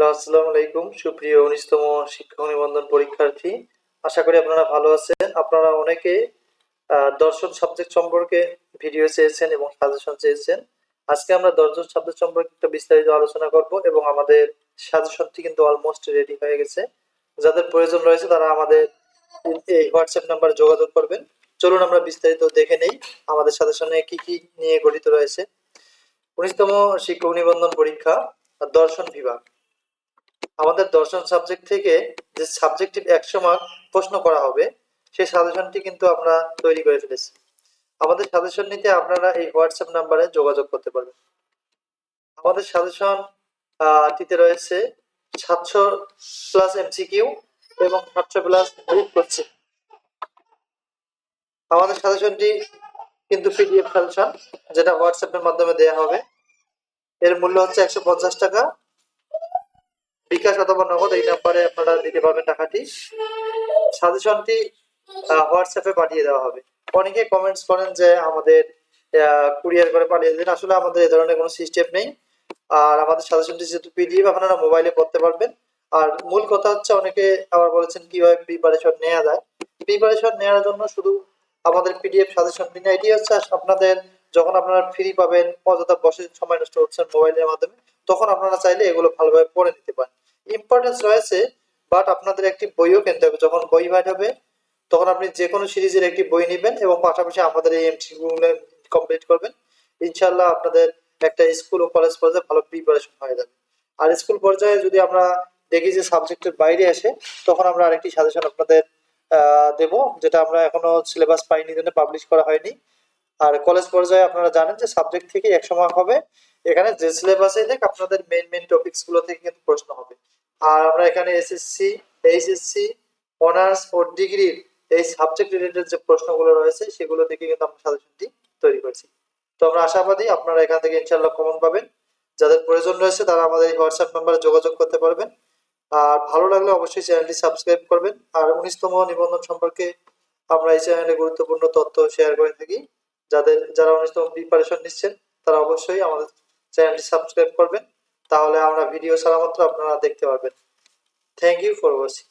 Hello, আসসালামু আলাইকুম। সুপ্রিয় উনিশতম শিক্ষক নিবন্ধন পরীক্ষার্থী, আশা করি আপনারা ভালো আছেন। আপনারা অনেকে দর্শন সাবজেক্ট সম্পর্কে ভিডিও চেয়েছেন এবং সাজেশন চেয়েছেন। আজকে আমরা দর্শন সাবজেক্ট সম্পর্কে একটা বিস্তারিত আলোচনা করব এবং আমাদের সাজেশনটি কিন্তু অলমোস্ট রেডি হয়ে গেছে। যাদের প্রয়োজন রয়েছে, তারা আমাদের এই হোয়াটসঅ্যাপ নাম্বারে যোগাযোগ করবেন। চলুন আমরা বিস্তারিত দেখে নেই, আমাদের সাজেশনে কি কি নিয়ে গঠিত রয়েছে। উনিশতম শিক্ষক নিবন্ধন পরীক্ষা, দর্শন বিভাগ। আমাদের দর্শন সাবজেক্ট থেকে যে সাবজেক্টিভ একশো মার্ক প্রশ্ন করা হবে, সেই সাজেশনটি কিন্তু আমরা তৈরি করে ফেলেছি। আমাদের সাজেশন নিতে আপনারা এই হোয়াটসঅ্যাপ নাম্বারে যোগাযোগ করতে পারবেন। আমাদের সাজেশন টিতে রয়েছে সাতশো প্লাস এমসিকিউ এবং সাতশো প্লাস গ্রুপ করছে আমাদের সাজেশনটি কিন্তু পিডিএফ সাজেশন যেটা হোয়াটসঅ্যাপের মাধ্যমে দেওয়া হবে। এর মূল্য হচ্ছে একশো পঞ্চাশ টাকা। বিকাশ অথবা নগদ, এই নাম্বারে আপনারা দিতে পারবেন টাকাটি। সাজেশনটি হোয়াটসঅ্যাপে পাঠিয়ে দেওয়া হবে। অনেকে কমেন্টস করেন যে আমাদের কুরিয়ার করে পাঠিয়ে দিন আসলে আমাদের এই ধরনের কোনো সিস্টেম নেই। আর আমাদের সাজেশনটি যেহেতু পিডিএফ আপনারা মোবাইলে পড়তে পারবেন। আর মূল কথা হচ্ছে, অনেকে আবার বলেছেন কীভাবে প্রিপারেশন নেওয়া যায়। প্রিপারেশন নেওয়ার জন্য শুধু আমাদের পিডিএফ সাজেশন না, এটি হচ্ছে আপনাদের, যখন আপনারা ফ্রি পাবেন, অযথা বসে সময় নষ্ট করছেন মোবাইলের মাধ্যমে তখন আপনারা চাইলে এগুলো ভালোভাবে পড়ে নিতে পারেন। ইম্পর্টেন্স রয়েছে বাট আপনাদের একটি বইও কিনতে হবে। যখন বই বাইর হবে, তখন আপনি যে কোনো সিরিজের একটি বই নেবেন এবং পাশাপাশি আমাদের এই এমসিকিউগুলো কমপ্লিট করবেন। ইনশাল্লাহ আপনাদের একটা স্কুল ও কলেজ পর্যায়ে ভালো প্রিপারেশন হয়ে যাবে। আর স্কুল পর্যায়ে যদি আমরা দেখি যে সাবজেক্টের বাইরে আসে, তখন আমরা আরেকটি সাজেশন আপনাদের দেব, যেটা আমরা এখনও সিলেবাস পাইনি, জন্য পাবলিশ করা হয়নি। আর কলেজ পর্যায়ে আপনারা জানেন যে সাবজেক্ট থেকে একশো মার্ক হবে। এখানে যে সিলেবাসে দেখ, আপনাদের মেইন মেইন টপিকসগুলো থেকে কিন্তু প্রশ্ন হবে। আর আমরা এখানে এসএসসি এইচএসসি অনার্স ও ডিগ্রির এই সাবজেক্ট রিলেটেড যে প্রশ্নগুলো রয়েছে, সেগুলো থেকে কিন্তু আমরা সাজেশনটি তৈরি করছি। তো আমরা আশাবাদী আপনারা এখান থেকে ইনশাল্লাহ কমন পাবেন। যাদের প্রয়োজন রয়েছে তারা আমাদের এই হোয়াটসঅ্যাপ নাম্বারে যোগাযোগ করতে পারবেন। আর ভালো লাগলে অবশ্যই চ্যানেলটি সাবস্ক্রাইব করবেন। আর উনিশতম নিবন্ধন সম্পর্কে আমরা এই চ্যানেলে গুরুত্বপূর্ণ তথ্য শেয়ার করে থাকি। যাদের, যারা উনিশতম প্রিপারেশন নিচ্ছেন, তারা অবশ্যই আমাদের চ্যানেলটি সাবস্ক্রাইব করবেন। তাহলে আমরা ভিডিও ছাড়া মাত্র আপনারা দেখতে পারবেন। Thank you for watching